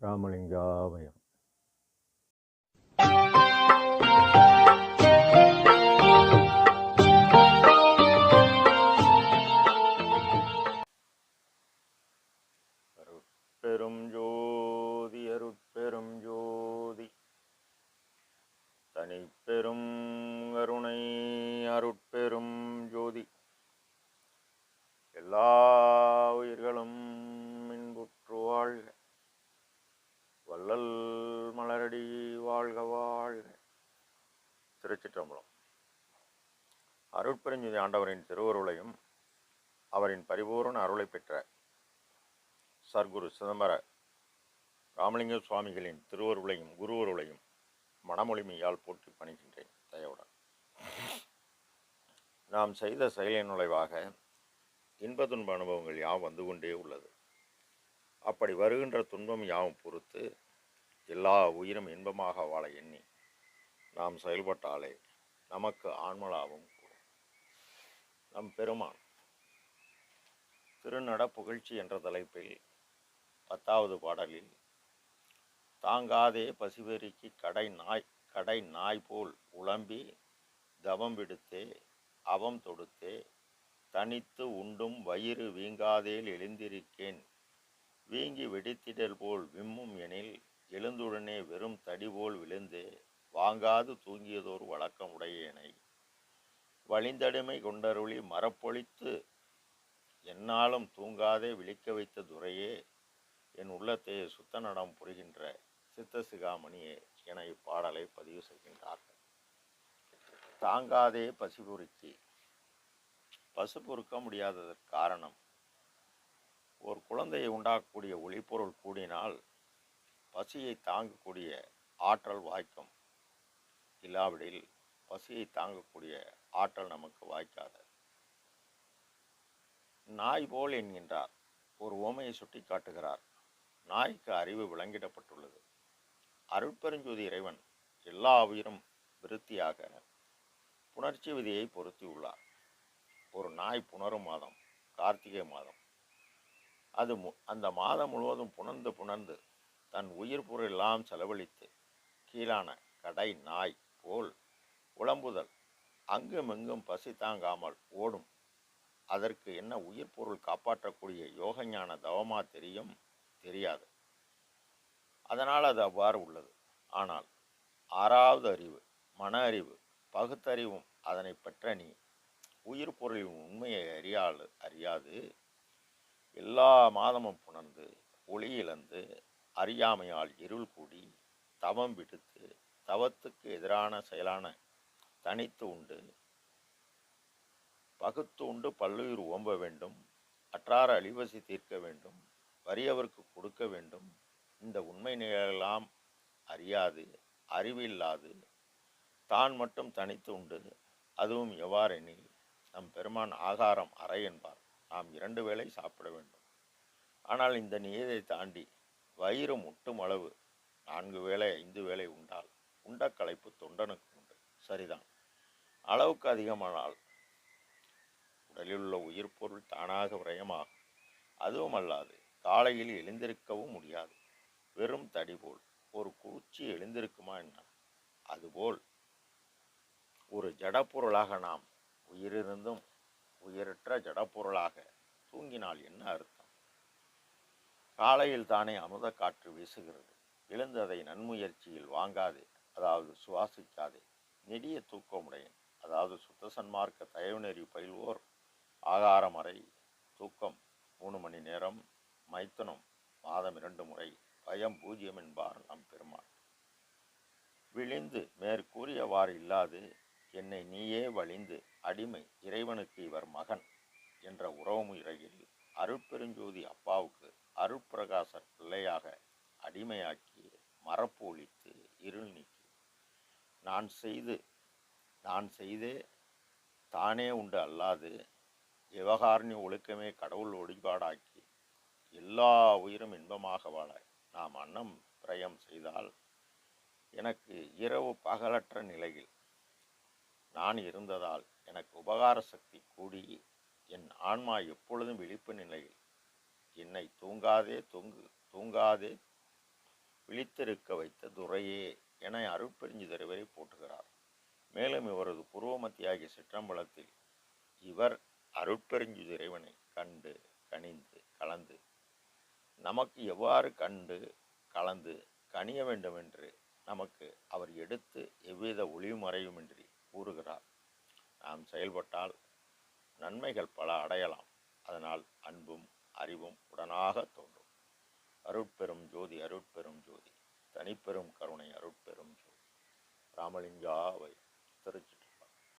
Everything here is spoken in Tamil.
ராமலிங்காவயம் அருட்பெரும் ஜோதி அருட்பெரும் ஜோதி. தனிப்பெரும் கருணை அருட்பெரும் ஜோதி. எல்லா உயிர்களும் இன்புற்று வாழ்க வள்ளல் மலரடி வாழ்க வாழ்க. திருச்சிற்றம்பலம். அருட்பெருஞ்சுதி ஆண்டவரின் திருவருளையும் அவரின் பரிபூரண அருளை பெற்ற சர்க்குரு சிதம்பர ராமலிங்க சுவாமிகளின் திருவருளையும் குருவருளையும் மனமொழிமையால் போற்றி பணிகின்றேன். தயவுடன். நாம் செய்த செயலின் நுழைவாக இன்ப துன்ப அனுபவங்கள் யாவும் வந்து கொண்டே உள்ளது. அப்படி வருகின்ற துன்பம் யாவும் பொறுத்து எல்லா உயிரும் இன்பமாக வாழ எண்ணி நாம் செயல்பட்டாலே நமக்கு ஆன்மலாவும் கூடும். நம் பெருமான் திருநட புகழ்ச்சி என்ற தலைப்பில் பத்தாவது பாடலில் தாங்காதே பசிவெறிக்கு கடை நாய் கடை நாய் போல் உழம்பி தவம் விடுத்தே அவம் தொடுத்தே தனித்து உண்டும் வயிறு வீங்காதேல் எழுந்திருக்கேன். வீங்கி வெடித்திடல் போல் விம்மும் எனில் எழுந்துடனே வெறும் தடி போல் விழுந்தே வாங்காது தூங்கியதோர் வழக்கம் உடையனை வழிந்தடிமை கொண்டருளி மரப்பொழித்து என்னாலும் தூங்காதே விழிக்க வைத்த துரையே என் உள்ளத்தை சுத்த நடம் புரிகின்ற சித்த சிகாமணியே என இப்பாடலை பதிவு செய்கின்றார்கள். தாங்காதே பசிபுறுக்கி பசு பொறுக்க முடியாததற்கு காரணம். ஒரு குழந்தையை உண்டாக்கக்கூடிய ஒளிப்பொருள் கூடினால் பசியை தாங்கக்கூடிய ஆற்றல் வாய்க்கும் இல்லாவிடில் பசியை தாங்கக்கூடிய ஆற்றல் நமக்கு வாய்க்காது. நாய் போல் என்கின்றார். ஒரு ஓமையை சுட்டி காட்டுகிறார். நாய்க்கு அறிவு விளங்கிடப்பட்டுள்ளது. அருட்பெருஞ்சோதி இறைவன் எல்லா உயிரும் விருத்தியாக புணர்ச்சி விதியை பொருத்தியுள்ளார். ஒரு நாய் புணரும் மாதம் கார்த்திகை மாதம். அது மு- அந்த மாதம் முழுவதும் புணர்ந்து புணர்ந்து தன் உயிர் பொருளெல்லாம் செலவழித்து கீழான கடை நாய் போல் உளம்புதல் அங்குமெங்கும் பசி தாங்காமல் ஓடும். அதற்கு என்ன உயிர் பொருள் காப்பாற்றக்கூடிய யோகஞான தவமா தெரியும்? தெரியாது. அதனால் அது அவ்வாறு உள்ளது. ஆனால் ஆறாவது அறிவு மன அறிவு பகுத்தறிவும் அதனை பெற்ற நீ உயிர் பொருளின் உண்மையை அறியாது அறியாது. எல்லா மாதமும் புணர்ந்து ஒளி இழந்து அறியாமையால் இருள் கூடி தவம் விடுத்து தவத்துக்கு எதிரான செயலான தனித்து உண்டு. பகுத்து உண்டு பல்லுயிர் ஓம்ப வேண்டும். அற்றார அழிவசி தீர்க்க வேண்டும். வறியவருக்கு கொடுக்க வேண்டும். இந்த உண்மை நிலையெல்லாம் அறியாது அறிவில்லாது. தான் மட்டும் தனித்து உண்டு. அதுவும் எவ்வாறெனில் நம் பெருமான் ஆகாரம் அறை என்பார். நாம் இரண்டு வேளை சாப்பிட வேண்டும். ஆனால் இந்த நியதை தாண்டி வயிறு முட்டும் அளவு நான்கு வேளை ஐந்து வேளை உண்டால் உண்ட களைப்பு தொண்டனுக்கு உண்டு. சரிதான். அளவுக்கு அதிகமானால் உடலில் உள்ள உயிர் பொருள் தானாக விரயமாகும். அதுவும் அல்லாது காலையில் எழுந்திருக்கவும் முடியாது. வெறும் தடி போல். ஒரு குச்சி எழுந்திருக்குமா என்ன? அதுபோல். ஒரு ஜடப்பொருளாக நாம் உயிரிருந்தும் உயிரற்ற ஜடப்பொருளாக தூங்கினால் என்ன அர்த்தம்? காலையில் தானே அமுத காற்று வீசுகிறது. எழுந்ததை நன்முயற்சியில் வாங்காதே அதாவது சுவாசிக்காதே. நெடிய தூக்கமுடையன் அதாவது சுத்த சன்மார்க்க தயவு நெறி பயில்வோர். ஆகாரம் அறை தூக்கம் மூணு மணி நேரம் மைத்தனம் மாதம் இரண்டு முறை பயம் பூஜ்யம் என்பார் நம் பெருமாள் விழிந்து மேற்கூறியவாறு இல்லாது என்னை நீயே வழிந்து அடிமை இறைவனுக்கு இவர் மகன் என்ற உறவுமுறையில் அருட்பெருஞ்சோதி அப்பாவுக்கு அருட்பிரகாசர் பிள்ளையாக அடிமையாக்கி மரப்பு ஒழித்து இருள் நீக்கி. நான் செய்து நான் செய்தே தானே உண்டு அல்லாது விவகாரணி ஒழுக்கமே கடவுள் ஒளிபாடாக்கி எல்லா உயிரும் இன்பமாக வாழ நாம் அன்னம் பிரயம் செய்தால் எனக்கு இரவு பகலற்ற நிலையில் நான் இருந்ததால் எனக்கு உபகார சக்தி கூடி என் ஆன்மா எப்பொழுதும் விழிப்பு நிலையில் என்னை தூங்காதே தூங்கு தூங்காதே விழித்திருக்க வைத்த துரையே என அருட்பெருஞ்சிதரைவரை போற்றுகிறார். மேலும் இவரது புருவமத்தியாகிய சிற்றம்பலத்தில் இவர் அருட்பெருஞ்சிதிரைவனை கண்டு கனிந்து கலந்து நமக்கு எவ்வாறு கண்டு கலந்து கனிய வேண்டும் என்று நமக்கு அவர் எடுத்து எவ்வித ஒளிமறையுமின்றி கூறுகிறார். நாம் செயல்பட்டால் நன்மைகள் பல அடையலாம். அதனால் அன்பும் அறிவும் உடனாக தோன்றும். அருட்பெரும் ஜோதி அருட்பெரும் ஜோதி. தனிப்பெரும் கருணை அருட்பெரும் ஜோதி. ராமலிங்காவை திருச்சி.